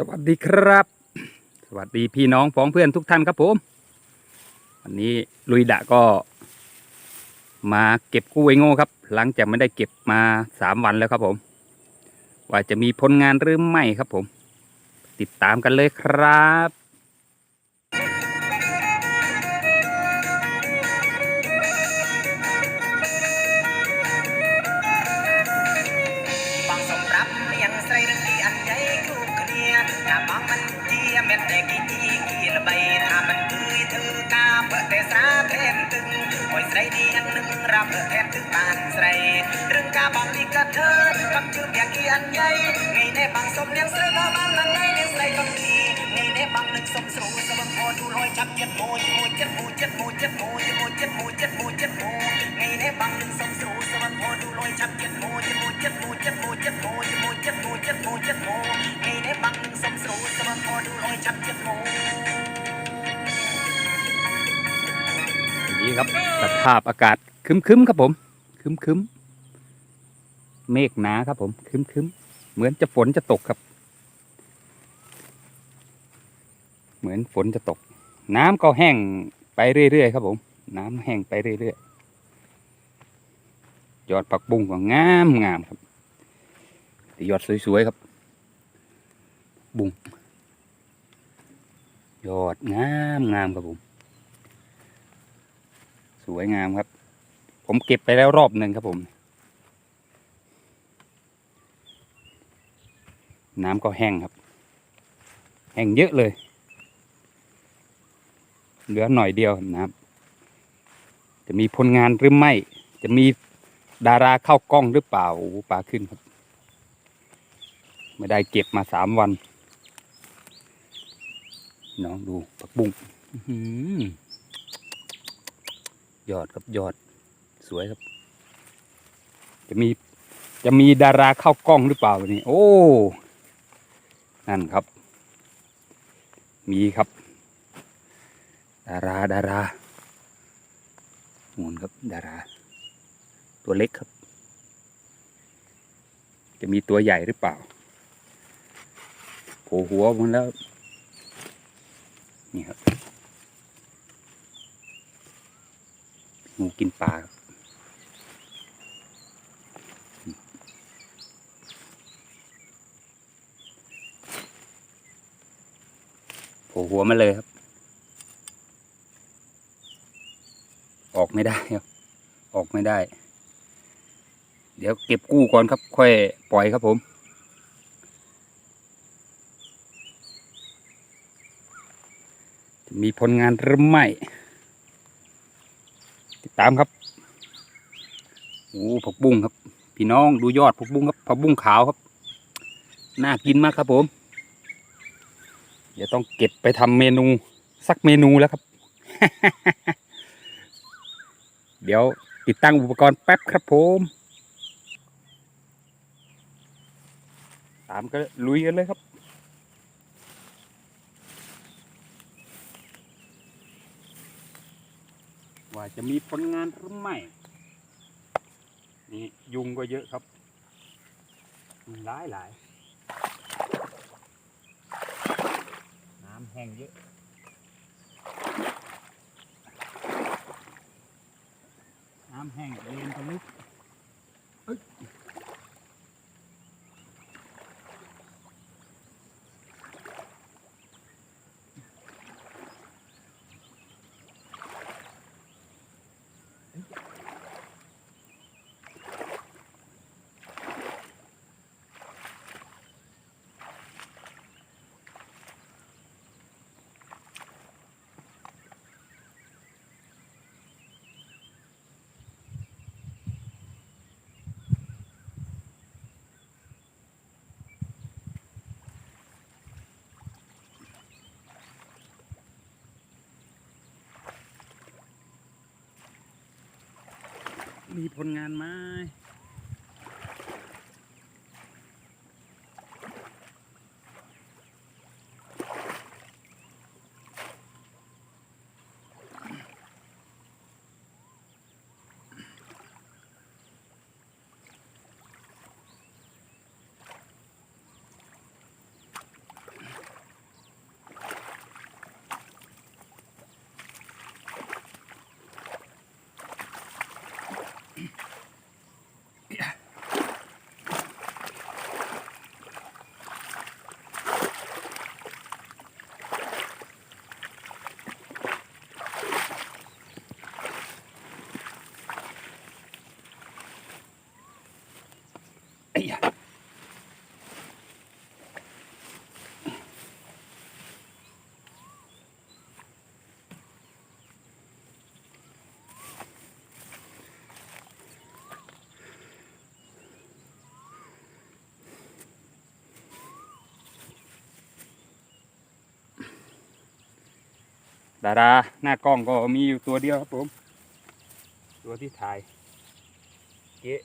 สวัสดีครับ สวัสดีพี่น้องพ้องเพื่อนทุกท่านครับผม วันนี้ลุยดะก็ มาเก็บกู้ไอโง่ครับ หลังจากไม่ได้เก็บมาสามวันแล้วครับผม ว่าจะมีผลงานหรือไม่ครับผม ติดตามกันเลยครับ ស្រីនេះនឹងរាប់ប្រធានគឺបានស្រីរឿងការបំពីកើតធើកំជឿពាក់គីអញ្ញៃងៃនេះបងសុំនាងស្រីក៏បានដល់ថ្ងៃនាងស្រីកំពីងៃនេះបងនឹងសុំស្រួលសុំអូនទូលហើយចាប់ចិត្តមួយមួយចិត្តមួយចិត្តមួយចិត្តមួយមួយចិត្តមួយចិត្តមួយចិត្តមួយងៃនេះបងនឹងសុំស្រួលសុំអូនទូលហើយចាប់ចិត្តមួយមួយចិត្តមួយចិត្តមួយចិត្តមួយមួយចិត្តមួយចិត្តមួយចិត្តមួយងៃនេះបងនឹងសុំស្រួលសុំអូនទូលហើយចាប់ចិត្តមួយ นี่ครับสภาพอากาศครึ้มครับผมครึ้มเมฆหนาครับผมครึ้มเหมือนจะฝนจะตกครับ เหมือนฝนจะตก น้ำก็แห้งไปเรื่อยๆครับผม น้ำแห้งไปเรื่อยๆยอดผักบุ้งก็งามงามครับยอดสวยๆครับบุ้งยอดงามงามครับผม สวยงามครับ ผมเก็บไปแล้วรอบหนึ่งครับผม น้ำก็แห้งครับ แห้งเยอะเลย เหลือหน่อยเดียวน้ำจะมีผลงานหรือไม่ จะมีดาราเข้ากล้องหรือเปล่าโอ้ปลาขึ้นครับ ไม่ได้เก็บมาสามวันน้องดูผักบุ้งอื ยอดครับยอดสวยครับ จะมีจะมีดาราเข้ากล้องหรือเปล่าวันนี้ โอ้ นั่นครับ มีครับ ดาราดารามุนครับดารา ตัวเล็กครับ จะมีตัวใหญ่หรือเปล่าโผล่หัวมันแล้ว นี่ครับ งูกินปลาครับโผล่หัวมาเลยครับ ออกไม่ได้ครับ ออกไม่ได้ เดี๋ยวเก็บกู้ก่อนครับ ค่อยปล่อยครับผมมีผลงานหรือไม่ ตามครับโอ้ผักบุ้งครับ พี่น้องดูยอดผักบุ้งครับผักบุ้งขาวครับน่ากินมากครับผม เดี๋ยวต้องเก็บไปทำเมนูสักเมนูแล้วครับ เดี๋ยวติดตั้งอุปกรณ์แป๊บครับผมตามก็ลุยกันเลยครับ ว่าจะมีผลงานหรือไม่ นี่ยุงก็เยอะครับหลายหลายน้ำแห้งเยอะน้ำแห้งเลนทะลุเอ้ย มีผลงานไหม ดาราหน้ากล้องก็มีอยู่ตัวเดียวครับผม ตัวที่ถ่ายเก๊ะ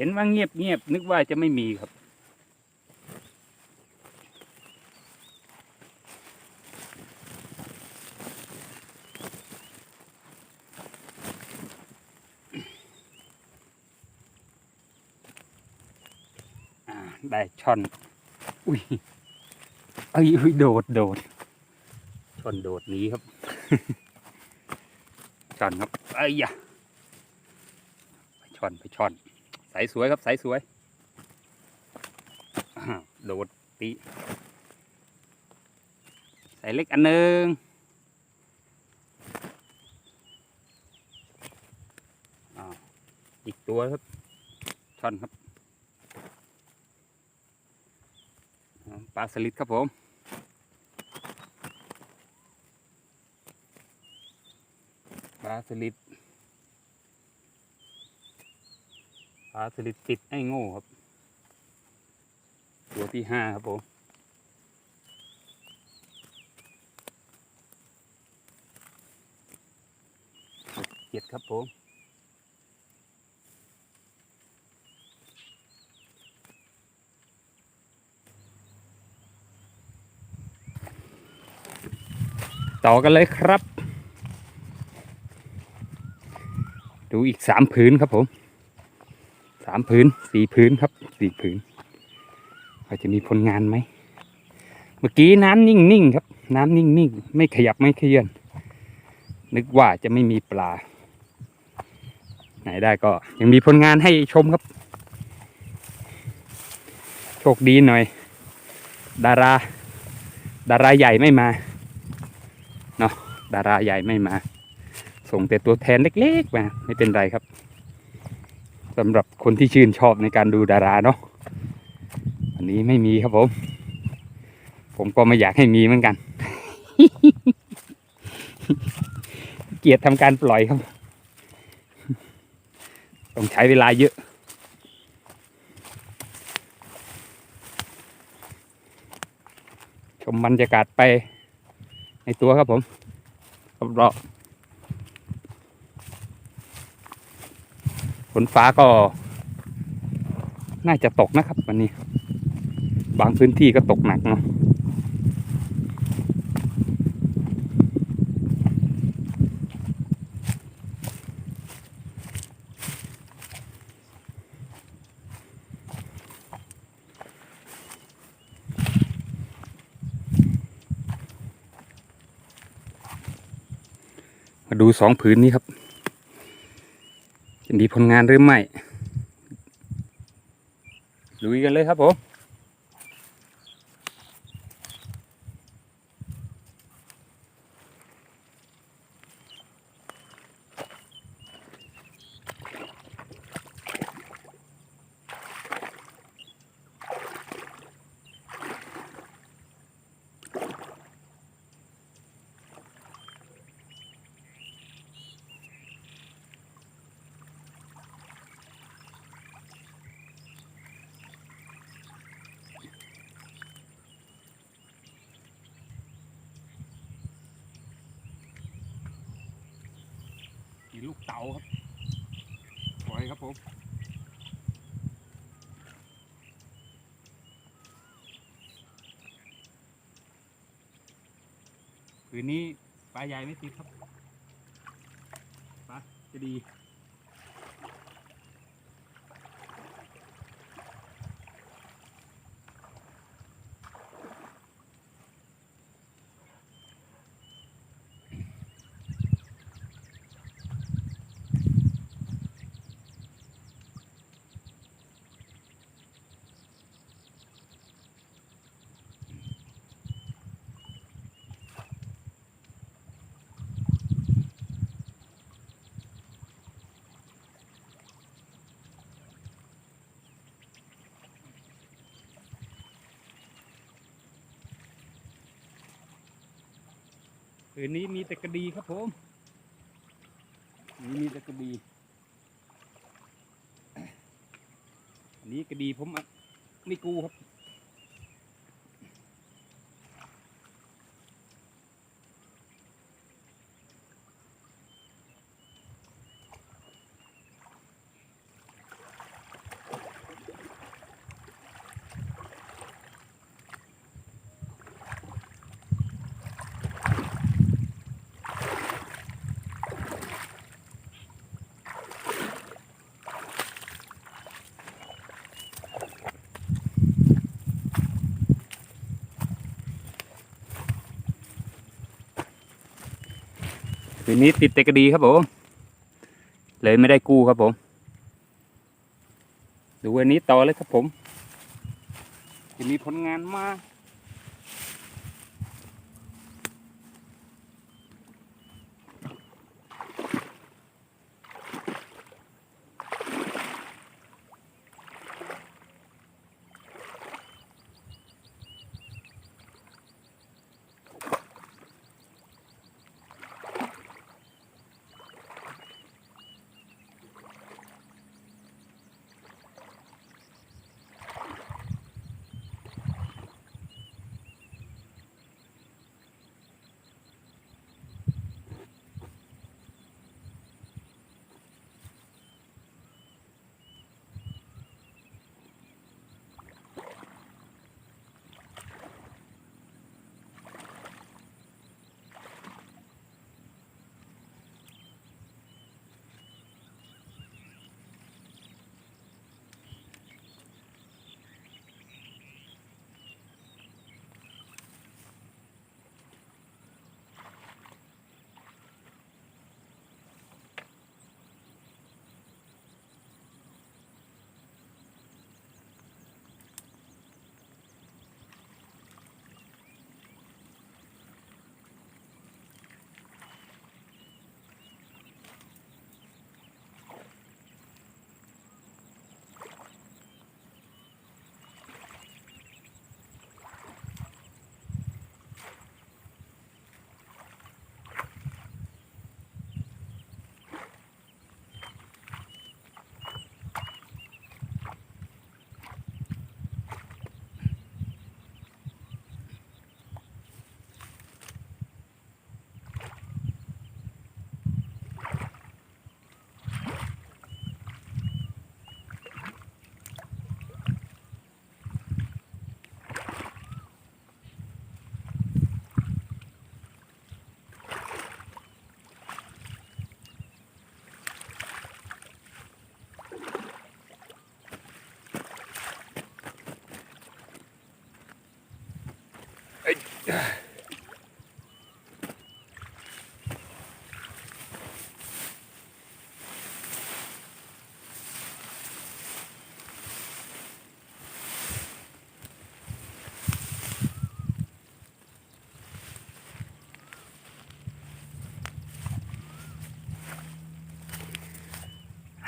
เห็นว่าเงียบเงียบนึกว่าจะไม่มีครับอ่าได้ช่อน อุ้ยเอ้ยอุ้ยโดดโดดช่อนโดดนี้ครับช่อนครับไอ้ยยะไปช่อนไปช่อน สายสวยครับสายสวย โดดตีสายเล็กอันหนึ่งอีกตัวครับช่อนครับอ้าวปลาสลิดครับผมปลาสลิด ปลาสลิดติดไอ้โง่ครับ ตัวที่ห้าครับผมเจ็ดครับผมต่อกันเลยครับ ดูอีกสามผืนครับผมามผืนสี่ผืนครับสี่ผืนเราจะมีผลงานไหม เมื่อกี้น้ำนิ่งๆครับ น้ำนิ่งๆ ไม่ขยับไม่เคลื่อน นึกว่าจะไม่มีปลา ไหนได้ก็ ยังมีผลงานให้ชมครับ โชคดีหน่อย ดารา ดาราใหญ่ไม่มาเนาะดาราใหญ่ไม่มา ส่งแต่ตัวแทนเล็กๆมา ไม่เป็นไรครับ สำหรับคนที่ชื่นชอบในการดูดาราเนาะอันนี้ไม่มีครับผม ผมก็ไม่อยากให้มีเหมือนกัน เกียรติทำการปล่อยครับ ต้องใช้เวลาเยอะชมบรรยากาศไปในตัวครับผมรอบๆ ฝนฟ้าก็ น่าจะตกนะครับ วันนี้ บางพื้นที่ก็ตกหนักเนาะมาดูสองผืนนี้ครับ จะมีผลงานหรือไม่ลุยกันเลยครับผมีลูกเต๋าครับปล่อยครับผมคืนนี้ปลาใหญ่ไม่ติดครับปลาจะดี คืนนี้มีแต่กระดีครับผมนี่มีแต่กระดีอันนี้กระดีผมอะไม่กูครับ คืนนี้ติดแต่กระดีครับผม เลยไม่ได้กู้ครับผม ดูวันนี้ต่อเลยครับผม จะมีผลงานมา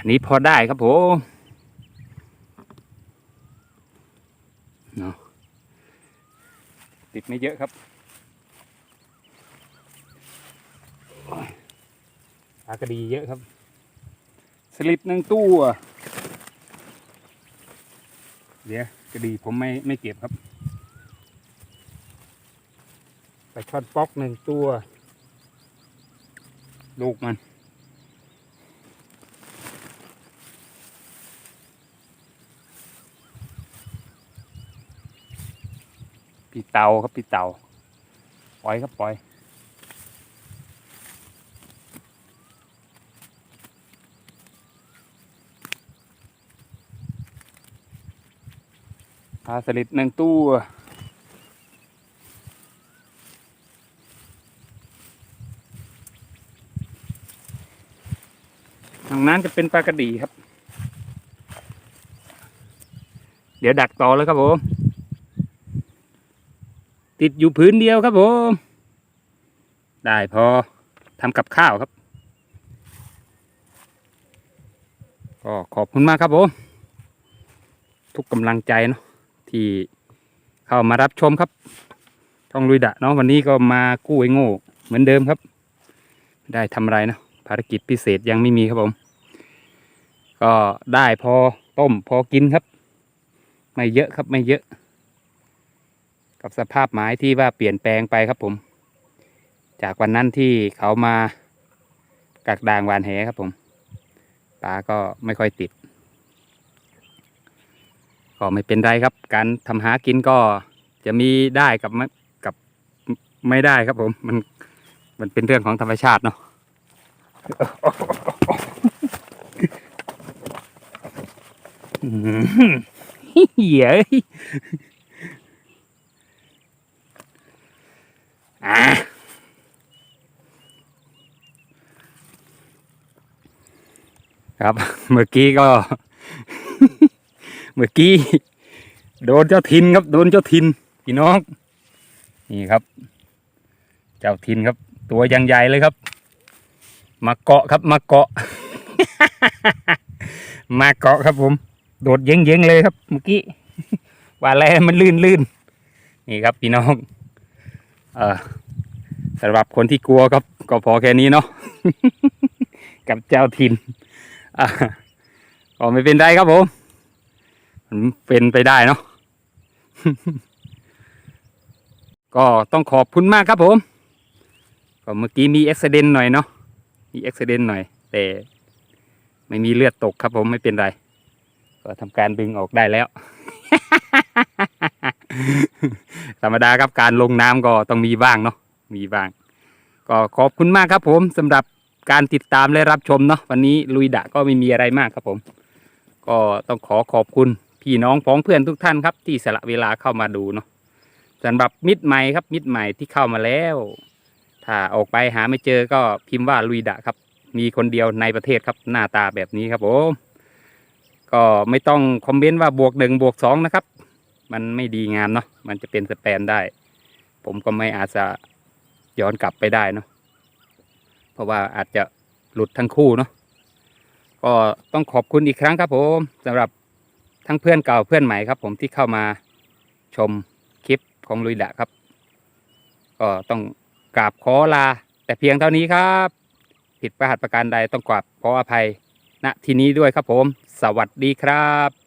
อันนี้พอได้ครับผมเนาะติดไม่เยอะครับโอ้ยปลากระดีเยอะครับ สลิปหนึ่งตู้อะเดี๋ยวกระดีผมไม่ไม่เก็บครับไปช็อตป๊อกหนึ่งตัว ลูกมัน พี่เตาครับพี่เตาปล่อยครับปล่อยปลาสลิดหนึ่งตู้ทางนั้นจะเป็นปลากระดีครับ เดี๋ยวดักต่อเลยครับผม ติดอยู่พื้นเดียวครับผม ได้พอทำกับข้าวครับ ก็ขอบคุณมากครับผม ทุกกำลังใจเนาะที่เข้ามารับชมครับ ช่องลุยดะเนาะวันนี้ก็มากู้ไอ้โง่เหมือนเดิมครับไม่ได้ทำอะไรเนาะภารกิจพิเศษยังไม่มีครับผม ก็ได้พอต้มพอกินครับ ไม่เยอะครับไม่เยอะ กับสภาพไม้ที่ว่าเปลี่ยนแปลงไปครับผม จากวันนั้นที่เขามากักด่างวานแหครับผมปลาก็ไม่ค่อยติด ก็ไม่เป็นไรครับ การทำหากินก็จะมีได้กับไม่กับไม่ได้ครับผม มันมันเป็นเรื่องของธรรมชาติเนาะเหี้ย อะครับเมื่อกี้ก็ เมื่อกี้ โดนเจ้าทินครับ โดนเจ้าทินพี่น้อง นี่ครับ เจ้าทินครับ ตัวยังใหญ่เลยครับ มาเกาะครับมาเกาะ มาเกาะครับผม โดดเย้งเย้งๆเลยครับ เมื่อกี้ ว่าแล้วมันลื่นลื่นนี่ครับพี่น้อง เออสำหรับคนที่กลัวครับก็พอแค่นี้เนาะกับเจ้าทินอะก็ไม่เป็นไรครับผมมันเป็นไปได้เนาะก็ต้องขอบคุณมากครับผม ก็เมื่อกี้มีอ็กซิเดนหน่อยเนาะมีอ็กซิเดนหน่อย แต่ไม่มีเลือดตกครับผมไม่เป็นไร ก็ทำการดึงออกได้แล้ว ธรรมดาครับการลงน้ำก็ต้องมีบ้างเนาะมีบ้าง ก็ขอบคุณมากครับผมสำหรับการติดตามและรับชมเนาะวันนี้ลุยดะก็ไม่มีอะไรมากครับผม ก็ต้องขอขอบคุณพี่น้องพ้องเพื่อนทุกท่านครับ ที่สละเวลาเข้ามาดูเนาะสำหรับมิตรใหม่ครับมิตรใหม่ที่เข้ามาแล้ว ถ้าออกไปหาไม่เจอก็พิมพ์ว่าลุยดะครับ มีคนเดียวในประเทศครับหน้าตาแบบนี้ครับผม ก็ไม่ต้องคอมเมนต์ว่าบวกหนึ่งบวกสองนะครับ มันไม่ดีงามเนาะมันจะเป็นสแปมได้ ผมก็ไม่อาจจะย้อนกลับไปได้เนาะเพราะว่าอาจจะหลุดทั้งคู่เนาะก็ต้องขอบคุณอีกครั้งครับผมสำหรับทั้งเพื่อนเก่าเพื่อนใหม่ครับ ผมที่เข้ามาชมคลิปของลุยดะครับ ก็ต้องกราบขอลา แต่เพียงเท่านี้ครับ ผิดประหัตประการใดต้องกราบขออภัย ณที่นี้ด้วยครับผม สวัสดีครับ